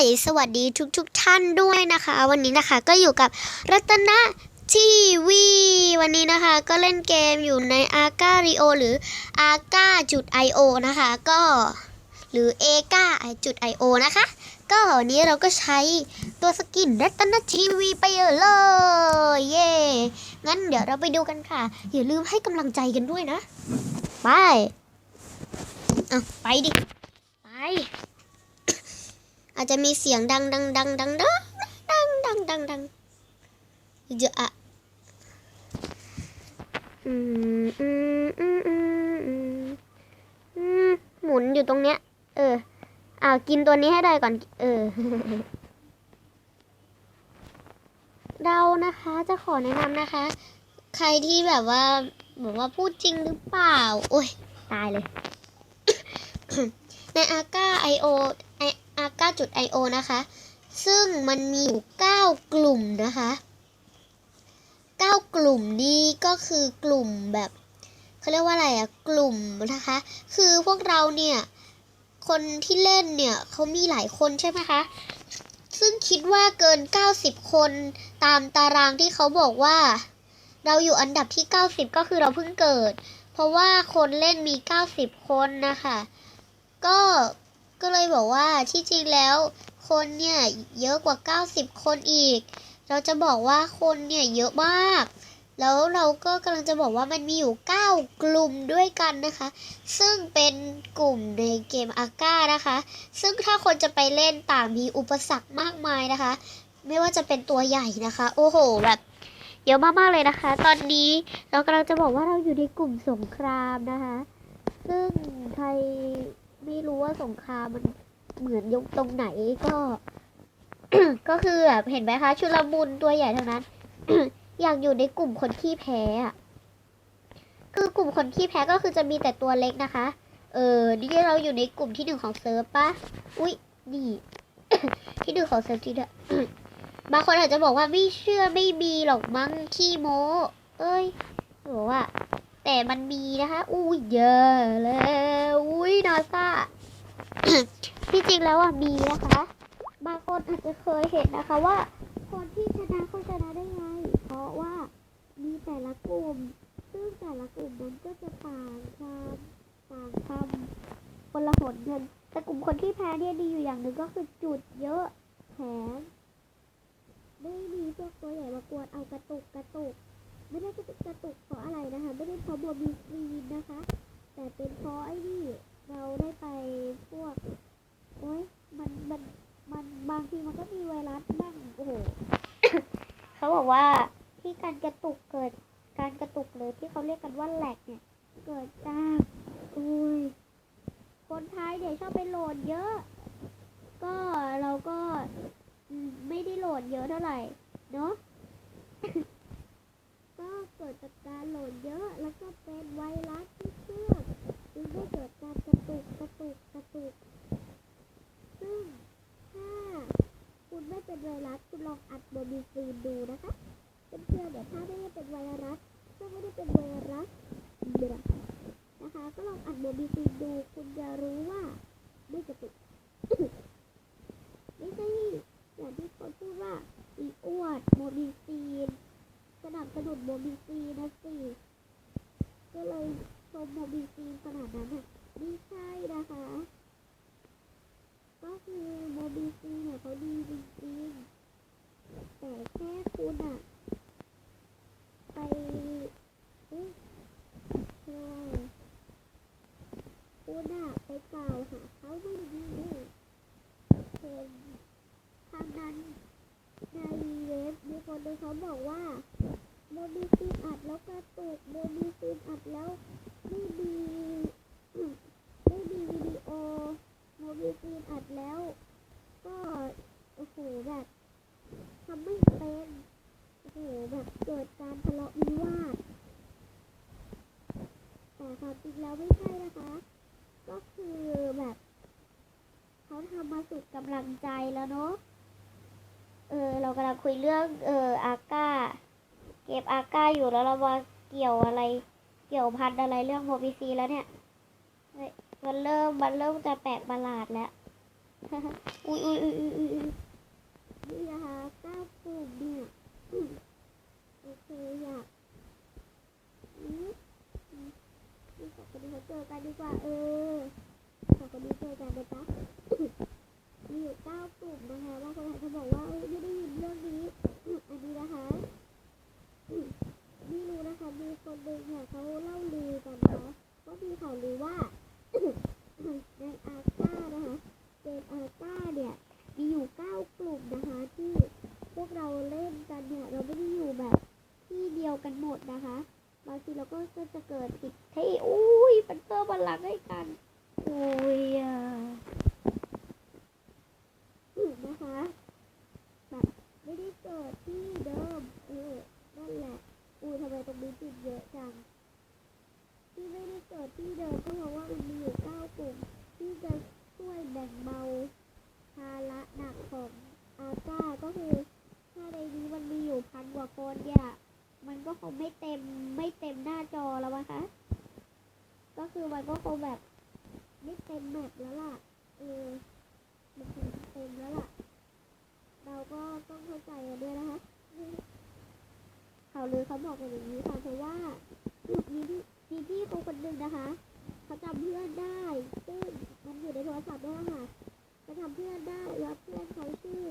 สวัสดีทุกๆทท่านด้วยนะคะ วันนี้นะคะก็อยู่กับรัตนะทีวีวันนี้นะคะ ก็เล่นเกมอยู่ใน a r ก a Rio หรือ a r ก a จุด io นะคะ ก็หรือ a ก a จุด io นะคะ ก็วันนี้เราก็ใช้ตัวสกินรัตนทีวีไปเลย เย่งั้นเดี๋ยวเราไปดูกันค่ะ อย่าลืมให้กำลังใจกันด้วยนะ ไป อะ ไปดิ ไป อาจจะมีเสียงดังดังดังดังดังดังดังดังดังเยอะอะหมุนอยู่ตรงเนี้ย เอออ่ากินตัวนี้ให้ได้ก่อน เออเรานะคะจะขอแนะนำนะคะ ใครที่แบบว่าบอกว่าพูดจริงหรือเปล่า โอ้ย ตายเลย ในอาก้าไอโอ ไออาก้าจุดไอโอนะคะ ซึ่งมันมีอยู่เก้ากลุ่มนะคะเก้ากลุ่มนี้ก็คือกลุ่มแบบเขาเรียกว่าอะไรอะกลุ่มนะคะ คือพวกเราเนี่ย คนที่เล่นเนี่ยเขามีหลายคนใช่ไหมคะ ซึ่งคิดว่าเกิน 90 คนตามตารางที่เขาบอกว่า เราอยู่อันดับที่ 90 ก็คือเราเพิ่งเกิด เพราะว่าคนเล่นมี 90 คนนะคะ ก็ ก็เลยบอกว่าที่จริงแล้วคนเนี่ยเยอะกว่า 90 คนอีก เราจะบอกว่าคนเนี่ยเยอะมาก แล้วเราก็กำลังจะบอกว่ามันมีอยู่ 9 กลุ่มด้วยกันนะคะ ซึ่งเป็นกลุ่มในเกมอาก้านะคะ ซึ่งถ้าคนจะไปเล่นต่างมีอุปสรรคมากมายนะคะ ไม่ว่าจะเป็นตัวใหญ่นะคะ โอ้โหแบบเยอะมาก ๆ เลยนะคะ ตอนนี้เรากำลังจะบอกว่าเราอยู่ในกลุ่มสงครามนะคะ ซึ่งใคร ไม่รู้ว่าสงครามมันเหมือนยกตรงไหนก็ ก็คือแบบเห็นไหมคะชุลมุนตัวใหญ่ทั้งนั้น อยากอยู่ในกลุ่มคนขี้แพ้อะคือกลุ่มคนขี้แพ้ก็คือจะมีแต่ตัวเล็กนะคะ เออนี่เราอยู่ในกลุ่มที่หนึ่งของเซิร์ฟปะอุ๊ยนี่ที่หนึ่งของเซิร์ฟที่เด้อบางคนอาจจะบอกว่าไม่เชื่อไม่มีหรอกมั้งขี้โม้ เอ้ยบอกว่า แต่มันมีนะคะอุ้ยเยอะแล้วอุ้ยนาซาที่จริงแล้วอะมีนะคะ บางคนอาจจะเคยเห็นนะคะว่า คนที่ชนะเขาชนะได้ไง เพราะว่ามีแต่ละกลุ่ม ซึ่งแต่ละกลุ่มนั้นก็จะต่างความต่างทำคนละหนเงินแต่กลุ่มคนที่แพ้เนี่ยดีอยู่อย่างหนึ่งก็คือจุดเยอะแถมไม่มีพวกตัวใหญ่มากวนเอากระตุกกระตุก ไม่ได้กระตุกระตุกเพราะอะไรนะคะ ไม่ได้เพราะบวมีซีนนะคะ แต่เป็นเพราะไอ้นี่เราได้ไปพวกโอ๊ยมันมันมันบางทีมันก็มีไวรัสบ้างโอ้โหเขาบอกว่าที่การกระตุกเกิดการกระตุกเลยที่เขาเรียกกันว่าแหลกเนี่ยเกิดจากอุ้ยคนไทยเนี่ยชอบไปโหลดเยอะ ก็เราก็ไม่ได้โหลดเยอะเท่าไหร่เนาะ ดจากการโหลดเยอะ แล้วก็เป็นไวรัสที่เครื่องจึงได้เกิดการกระตุกกระตุกกระตุก ซึ่งถ้าคุณไม่เป็นไวรัสคุณลองอัดโมบิซีนดูนะคะเป็นเพื่อนๆเดี๋ยวถ้าไม่ได้เป็นไวรัสถ้าไม่ได้เป็นไวรัสเดือนะคะ ก็ลองอัดโมบิซีนดู คุณจะรู้ว่าไม่กระตุก ไม่ใช่อย่างที่เขาพูดว่าอีอวดโมบิซีน สนับสนุนโมบิซีนะสิ ก็เลยชมโมบิซีขนาดนั้นอะไม่ใช่นะคะ ก็คือโมบิซีเนี่ยเขาดีจริงๆ แต่แค่คุณอะ ไปเอ๊ะใช่คุณอะไปกล่าวหาเขาไม่ดีเห็นทางนั้นในเว็บมีคนเขาบอกว่าโมบิซีนอัดแล้วกระตุกโมบิซีนอัดแล้วไม่มีอืมไม่มีวิดีโอโมบิซีนอัดแล้ว ก็โอ้โหแบบทำไม่เป็นโอ้โหแบบเกิดการทะเลาะวิวาทแต่ความจริงแล้วไม่ใช่นะคะ ก็คือแบบเขาทำมา สุดกำลังใจแล้วเนาะ เออ เรากำลังคุยเรื่อง เออ อาก้า เก็บอาก้าอยู่แล้วเรามาเกี่ยวอะไร เกี่ยวพันอะไรเรื่องโมบิซีแล้วเนี่ย เฮ้ย มันเริ่ม มันเริ่มจะแปลกประหลาดแล้ว อุ้ยอุ้ยอุ้ยอุ้ยอุ้ยอุ๊ยนี่นะคะเก้ากลุ่มเนี่ยอืมโอเคอยากอืมอืมนี่สองคนนี้เขาเจอกันดีกว่า เออสองคนนี้เจอกันนะจ๊ะ มีอยู่เก้ากลุ่มนะคะบางคนอาจจะบอกว่าเอ้ยไม่ได้ยินเรื่องนี้อืมอันนี้นะคะอืมไม่รู้นะคะ มีคนหนึ่งค่ะเขาเล่าลือกันนะก็มีข่าวลือว่าในอาก้านะคะเกมอาก้าเนี่ยมีอยู่เก้ากลุ่มนะคะที่พวกเราเล่นกันเนี่ยเราไม่ได้อยู่แบบที่เดียวกันหมดนะคะบางทีเราก็จะเกิดติดเที่อุ้ยฟันเตอร์บอลลังให้กันอุ้ยอะ อืมนะคะแบบไม่ได้เกิดที่เดิม เออ นั่นแหละ อุ้ยทำไมตรงนี้ติดเยอะจัง ที่ไม่ได้เกิดที่เดิมก็เพราะว่ามันมีอยู่เก้ากลุ่ม ที่จะช่วยแบ่งเบาภาระหนักของอาก้าก็คือ ถ้าในนี้มันมีอยู่พันกว่าคนเนี่ย มันก็คง ไม่เต็มไม่เต็มหน้าจอแล้วนะคะ ก็คือมันก็คงแบบ ไม่เต็มแมปแล้วล่ะ เออ มันคงเต็มแล้วล่ะ เราก็ต้องเข้าใจกันด้วยนะคะข่าวลือเขาบอกกันอย่างนี้ค่ะเพราะว่ามีพี่มีพี่คนคนหนึ่งนะคะ เขาจำเพื่อนได้ ซึ่งมันอยู่ในโทรศัพท์ด้วยค่ะจะจำเพื่อนได้แล้วเพื่อนเขาชื่อ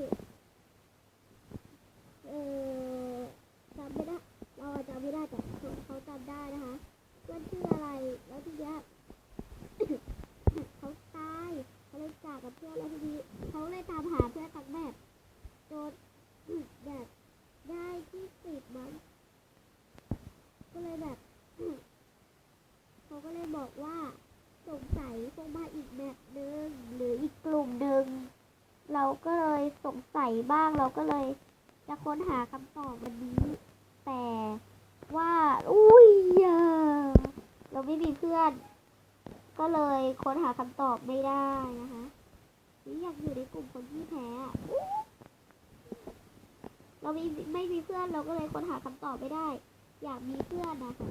เออจำไม่ได้ เราอะจำไม่ได้แต่เขาเขาจำได้นะคะ เพื่อนชื่ออะไร แล้วทีเนี้ย เขาตาย เขาเลยจากกับเพื่อนแล้วทีนี้เขาเลยตามหาเพื่อนทั้งแบบจน แบบได้ที่สิบมั้งก็เลยแบบ เขาก็เลยบอกว่าสงสัยคงมาอีกแบบหนึ่งหรืออีกกลุ่มหนึ่งเราก็เลยส งสัยบ้างเราก็เลย จะค้นหาคำตอบวันนี้ แต่ว่าอุ้ยอะเราไม่มีเพื่อน ก็เลยค้นหาคำตอบไม่ได้นะคะนี่อยากอยู่ในกลุ่มคนที่แพ้เราไม่ไม่มีเพื่อนเราก็เลยค้นหาคำตอบไม่ได้ อยากมีเพื่อนนะคะ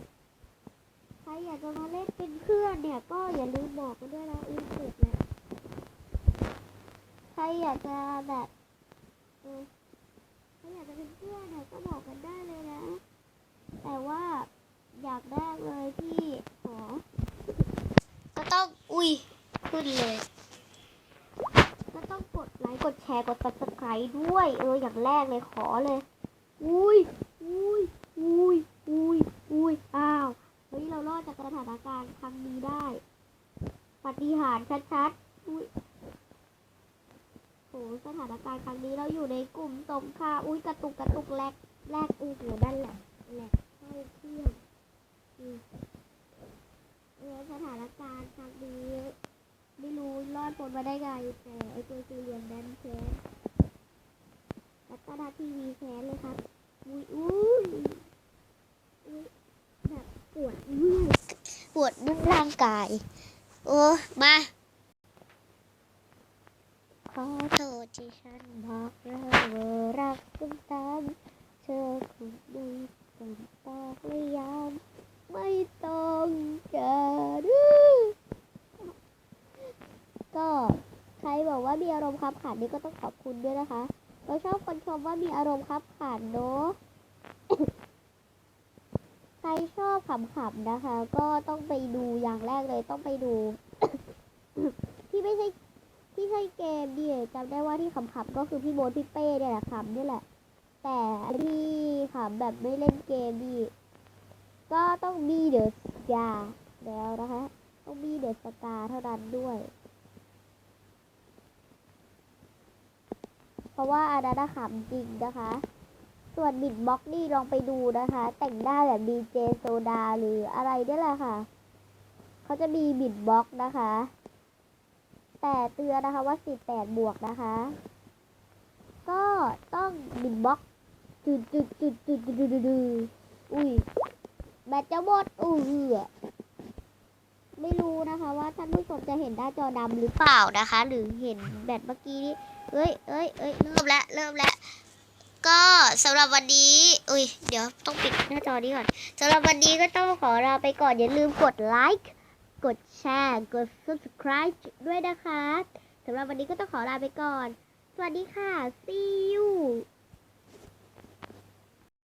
ใครอยากจะมาเล่นเป็นเพื่อนเนี่ย ก็อย่าลืมบอกกันด้วยนะอุ้ยเสร็จแล้วใครอยากจะแบบ เออใครอยากจะเป็นเพื่อนเนี่ยก็บอกกันได้เลยนะ แต่ว่าอยากแรกเลยที่ขอก็ต้องอุ้ยขึ้นเลย ก็ต้องกดไลค์กดแชร์กด subscribe ด้วย เอออย่างแรกเลยขอเลย อุ้ยอุ้ยอุ้ยอุ้ยอุ้ยอ้าวเฮ้ยเรารอดจากสถานการณ์ครั้งนี้ได้ ปฏิหารชัดๆ หสถานการณ์ครั้งนี้เราอยู่ในกลุ่มสงครามอุ้ยกระตุกกระตุกแลกแลกอู้หูนั่นแหละแหลกเข้เครื่องเออสถานการณ์ครั้งนี้ไม่รู้รอดพ้นมาได้ไงแต่ไอตัวซีเรียนนั้นแค้นแล้วก็นาทีวีแค้นเลยครับอุ้ยอุ้ยอุ้ยแบบปวดเมื่อยปวดนุ่มร่างกาย โอ้มา อโทษที่ฉันบอกเราว่ารักกันตามเธอคงไม่ต้องบอกเลยยามไม่ต้องการก็ใครบอกว่ามีอารมณ์ขับขันนี่ก็ต้องขอบคุณด้วยนะคะ เราชอบคนชมว่ามีอารมณ์ขับขันเนาะใครชอบขำๆนะคะ ก็ต้องไปดูอย่างแรกเลยต้องไปดู ที่ไม่ใช่ ใช่เกมดิจำได้ว่าที่ขำๆก็คือพี่โบทพี่เป้เนี่ยแหละขำนี่แหละ แต่ที่ขำแบบไม่เล่นเกมดิก็ต้องมีเดอสกาแล้วนะคะ ต้องมีเดอสกาเท่านั้นด้วย เพราะว่าอาดาดาขำจริงนะคะ ส่วนบิดบ็อกนี่ลองไปดูนะคะ แต่งได้แบบดีเจโซดาหรืออะไรนี่แหละค่ะ เขาจะมีบิดบ็อกนะคะ แต่เตือนนะคะว่า 18 บวกนะคะ ก็ต้องบิดบ็อกจุดจุดจุดจุดจุดจุดจุดอุ้ยแบตจะหมดอู้เหือไม่รู้นะคะว่าท่านผู้ชมจะเห็นหน้าจอดำหรือเปล่านะคะ หรือเห็นแบตเมื่อกี้นี้เอ้ยเอ้ยเอ้ยเริ่มแล้วเริ่มแล้วก็สำหรับวันนี้ อุ้ย เดี๋ยวต้องปิดหน้าจอนี้ก่อนสำหรับวันนี้ก็ต้องขอลาไปก่อนอย่าลืมกดไลค์ กดแชร์ กด subscribe ด้วยนะคะสำหรับวันนี้ก็ต้องขอลาไปก่อน สวัสดีค่ะ see you